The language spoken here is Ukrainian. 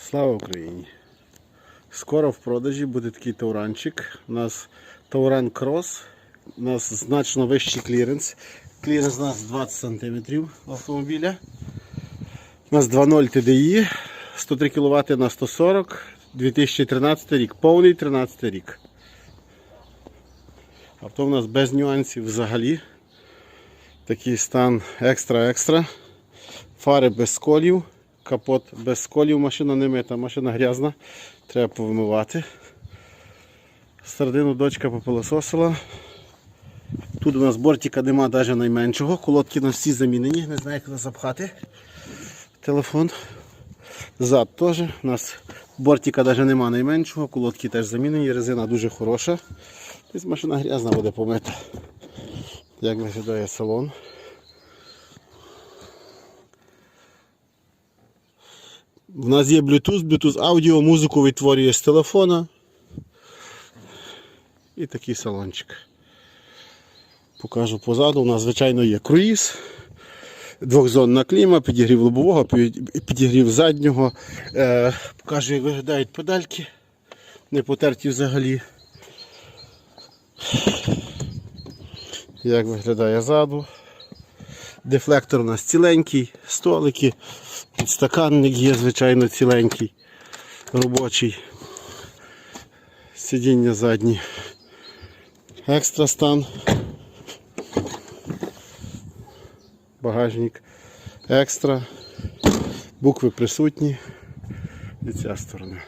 Слава Україні! Скоро в продажі буде такий тауранчик. У нас Тауран Крос. У нас значно вищий кліренс. Кліренс у нас 20 см автомобіля. У нас 2.0 TDI, 103 кВт на 140, 2013 рік, повний 13 рік. Авто у нас без нюансів взагалі. Такий стан екстра-екстра. Фари без сколів, капот без сколів, машина не мита, машина грязна, треба повимивати. Середину дочка попилососила. Тут у нас бортика нема навіть найменшого, колодки на всі замінені, не знаю, як запхати. Телефон. Зад теж. У нас бортика навіть нема найменшого, колодки теж замінені, резина дуже хороша. Тобто машина грязна буде помита. Як виглядає салон. В нас є Bluetooth, Bluetooth аудіо, музику відтворює з телефона. І такий салончик. Покажу позаду. У нас, звичайно, є круїз, двохзонна кліма, підігрів лобового, підігрів заднього. Е, покажу, як виглядають педальки. Не потерті взагалі. Як виглядає ззаду. Дефлектор у нас ціленький, столики, підстаканник є, звичайно, ціленький, робочий. Сидіння задні. Екстра стан. Багажник екстра. Букви присутні. І ця сторона.